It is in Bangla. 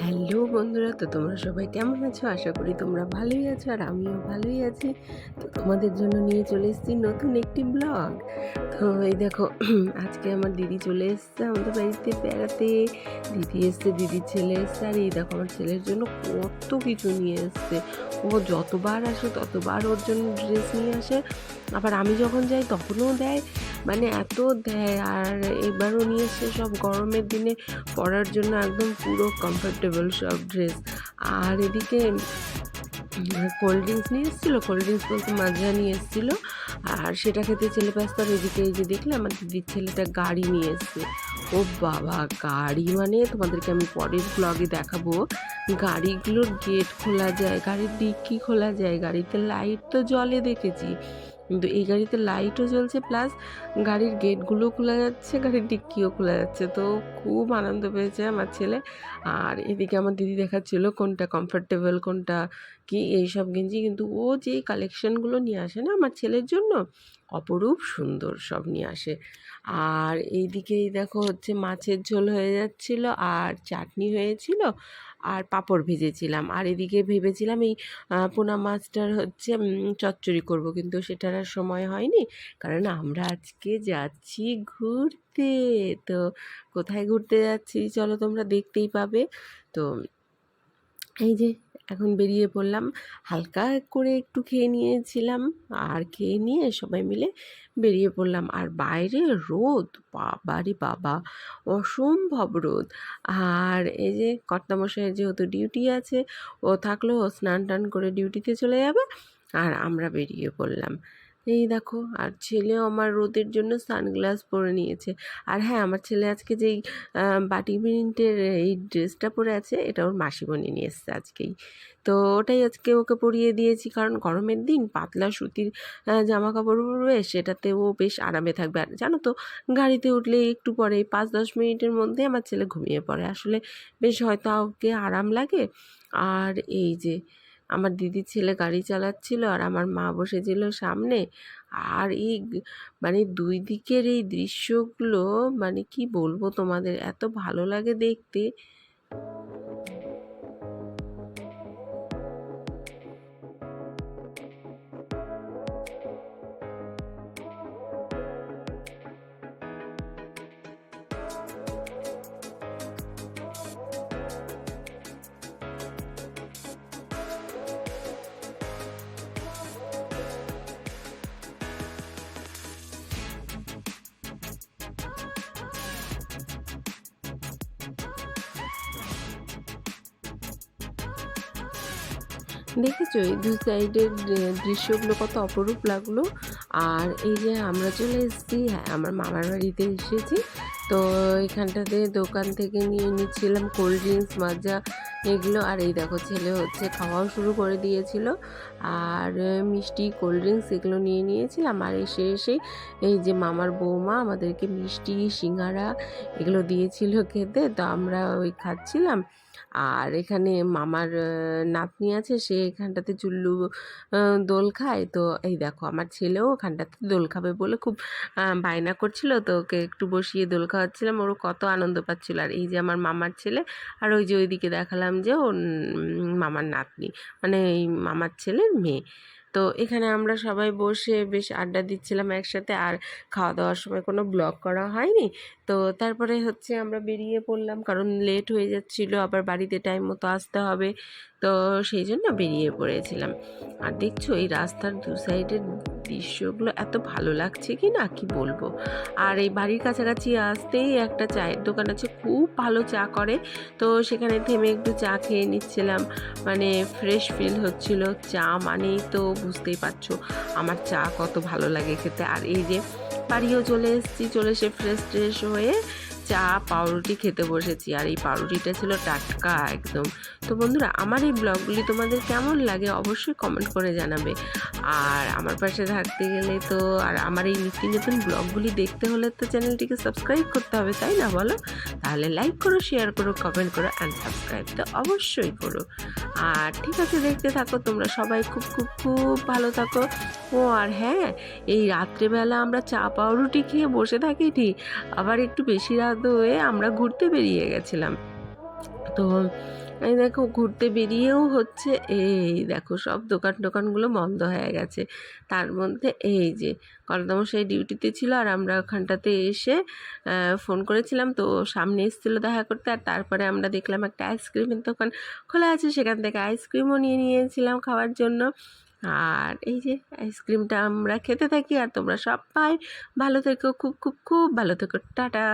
হ্যালো বন্ধুরা, তো তোমরা সবাই কেমন আছো? আশা করি তোমরা ভালোই আছো আর আমিও ভালোই আছি। তো তোমাদের জন্য নিয়ে চলে এসেছি নতুন একটি ব্লগ। তো এই দেখো, আজকে আমার দিদি চলে এসছে আমাদের বাড়িতে বেড়াতে। দিদি এসছে, দিদির ছেলে এসছে, আর এই দেখো আমার ছেলের জন্য কত কিছু নিয়ে এসছে। ও যতবার আসে, ততবার ওর জন্য ড্রেস নিয়ে আসে। আবার আমি যখন যাই, তখনও দেয়। মানে এত দেয়, আর এবারও নিয়ে এসছে সব গরমের দিনে পরার জন্য একদম পুরো কমফোর্টেবল সব ড্রেস আর এদিকে কোল্ড ড্রিঙ্কস নিয়ে এসেছিল কোল্ড ড্রিঙ্কস বলতে মাজা নিয়ে এসেছিল। আর সেটা খেতে ছেলে ব্যস্ত, আর এদিকে এই যে দেখলে আমার দিদির ছেলেটা গাড়ি নিয়ে এসছে। ও বাবা, গাড়ি মানে তোমাদেরকে আমি পরের ব্লগে দেখাবো। গাড়িগুলোর গেট খোলা যায়, গাড়ির ডিক্কি খোলা যায়, গাড়িতে লাইট তো জলে দেখেছি। কিন্তু এই গাড়িতে লাইটও জ্বলছে প্লাস গাড়ির গেটগুলো খোলা যাচ্ছে, গাড়ির ডিক্কিও খোলা যাচ্ছে। তো খুব আনন্দ পেয়েছে আমার ছেলে। আর এদিকে আমার দিদি দেখাচ্ছিল কোনটা কমফোর্টেবল কোনটা কি, এইসব গেঞ্জি। কিন্তু ও যে কালেকশনগুলো নিয়ে আসে না আমার ছেলের জন্য, অপরূপ সুন্দর সব নিয়ে আসে। আর এইদিকেই দেখো হচ্ছে মাছের ঝোল হয়ে যাচ্ছিল, আর চাটনি হয়েছিল আর পাঁপড় ভেজেছিলাম। আর এদিকে ভেবেছিলাম এই পোনা মাছটার হচ্ছে চচ্চড়ি করব, কিন্তু সেটার আর সময় হয়নি। কারণ আমরা আজকে যাচ্ছি ঘুরতে। তো কোথায় ঘুরতে যাচ্ছি, চলো তোমরা দেখতেই পাবে। তো এই যে এখন বেরিয়ে পড়লাম। হালকা করে একটু খেয়ে নিয়েছিলাম আর খেয়ে নিয়ে সবাই মিলে বেরিয়ে পড়লাম। আর বাইরে রোদ, বাবারে বাবা, অসম্ভব রোদ। আর এই যে কর্তামশাইয়ের যেহেতু ডিউটি আছে, ও থাকলেও স্নান টান করে ডিউটিতে চলে যাবে আর আমরা বেরিয়ে পড়লাম। এই দেখো, আর ছেলেও আমার রোদের জন্য সানগ্লাস পরে নিয়েছে। আর হ্যাঁ আমার ছেলে আজকে যেই বাটি প্রিন্টের এই ড্রেসটা পরে আছে, এটা ওর মাসিমণি নিয়ে এসছে আজকেই। তো ওটাই আজকে ওকে পরিয়ে দিয়েছি, কারণ গরমের দিন পাতলা সুতির জামা কাপড় পরবে সেটাতে ও বেশ আরামে থাকবে। আর জানো তো, গাড়িতে উঠলে একটু পরে পাঁচ দশ মিনিটের মধ্যে আমার ছেলে ঘুমিয়ে পড়ে। আসলে বেশ হয়তো ওকে আরাম লাগে। আর এই যে আমার দিদি ছেলে গাড়ি চালাচ্ছিল আর আমার মা বসেছিল সামনে। আর এই মানে দুই দিকের এই দৃশ্যগুলো মানে কি বলব তোমাদের, এত ভালো লাগে দেখতে। দেখেছ? এই দু সাইডের দৃশ্যগুলো কত অপরূপ লাগল। আর এই যে আমরা চলে এসেছি হ্যাঁ আমার মামার বাড়িতে এসেছি। তো এখানটাতে দোকান থেকে নিয়ে নিচ্ছিলাম, কোল্ড ড্রিঙ্কস, মাজা এগুলো আর এই দেখো ছেলে হচ্ছে খাওয়াও শুরু করে দিয়েছিল। আর মিষ্টি কোল্ড ড্রিঙ্কস এগুলো নিয়ে নিয়েছিলাম। আর এসে এসে এই যে মামার বৌমা আমাদেরকে মিষ্টি, সিঙ্গারা এগুলো দিয়েছিল খেতে, তো আমরা ওই খাচ্ছিলাম। আর এখানে মামার নাতনি আছে, সে এখানটাতে চুল্লু দোল খায়। তো এই দেখো আমার ছেলেও ওখানটাতে দোল খাবে বলে খুব বায়না করছিল। তো ওকে একটু বসিয়ে দোল খাওয়াচ্ছিলাম। ওর কত আনন্দ পাচ্ছিল। আর এই যে আমার মামার ছেলে, আর ওই যে ওইদিকে দেখালাম যে ওর মামার নাতনি মানে এই মামার ছেলের মেয়ে। তো এখানে আমরা সবাই বসে বেশ আড্ডা দিচ্ছিলাম একসাথে আর খাওয়া দাওয়ার সময় কোনো ব্লগ করা হয়নি। তো তারপরে হচ্ছে আমরা বেরিয়ে পড়লাম কারণ লেট হয়ে যাচ্ছিল, আবার বাড়িতে টাইম মতো আসতে হবে। তো সেই জন্য বেরিয়ে পড়েছিলাম। আর দেখছ এই রাস্তার দু সাইডের দৃশ্যগুলো এত ভালো লাগছে কি না? কি বলব? আর এই বাড়ির কাছাকাছি আসতেই একটা চায়ের দোকান আছে, খুব ভালো চা করে। তো সেখানে থেমে একটু চা খেয়ে নিচ্ছিলাম। মানে ফ্রেশ ফিল হচ্ছিল। চা মানেই তো বুঝতেই পারছ, আমার চা কত ভালো লাগে খেতে। আর এই যে বাড়িও চলে এসেছি, চলে এসে ফ্রেশ ট্রেশ হয়ে চা, পাউরুটি খেতে বসেছি। আর এই পাউরুটিটা ছিল টাটকা একদম। তো বন্ধুরা, আমার এই ব্লগগুলি তোমাদের কেমন লাগে অবশ্যই কমেন্ট করে জানাবে। আর আমার পাশে থাকতে গেলে তো, আর আমার এই নিত্য নতুন ব্লগগুলি দেখতে হলে তো চ্যানেলটিকে সাবস্ক্রাইব করতে হবে, তাই না বলো? তাহলে লাইক করো শেয়ার করো কমেন্ট করো অ্যান্ড সাবস্ক্রাইব তো অবশ্যই করো। আর ঠিক আছে, দেখতে থাকো, তোমরা সবাই খুব খুব খুব ভালো থাকো। ও, আর হ্যাঁ এই রাত্রেবেলা আমরা চা, পাউরুটি খেয়ে বসে থাকি ঠিক, আবার একটু বেশি রাত হয়ে আমরা ঘুরতে বেরিয়ে গেছিলাম। তো এই দেখো ঘুরতে বেরিয়েও হচ্ছে, এই দেখো সব দোকান টোকানগুলো বন্ধ হয়ে গেছে। তার মধ্যে এই যে কলতামশাই ডিউটিতে ছিল আর আমরা ওখানটাতে এসে ফোন করেছিলাম। তো সামনে এসেছিল দেখা করতে আর তারপরে আমরা দেখলাম একটা আইসক্রিমের দোকান খোলা আছে। সেখান থেকে আইসক্রিমও নিয়ে নিয়েছিলাম খাওয়ার জন্য। আর এই যে আইসক্রিমটা আমরা খেতে থাকি আর তোমরা সবাই ভালো থেকো, খুব খুব খুব ভালো থেকো। টাটা।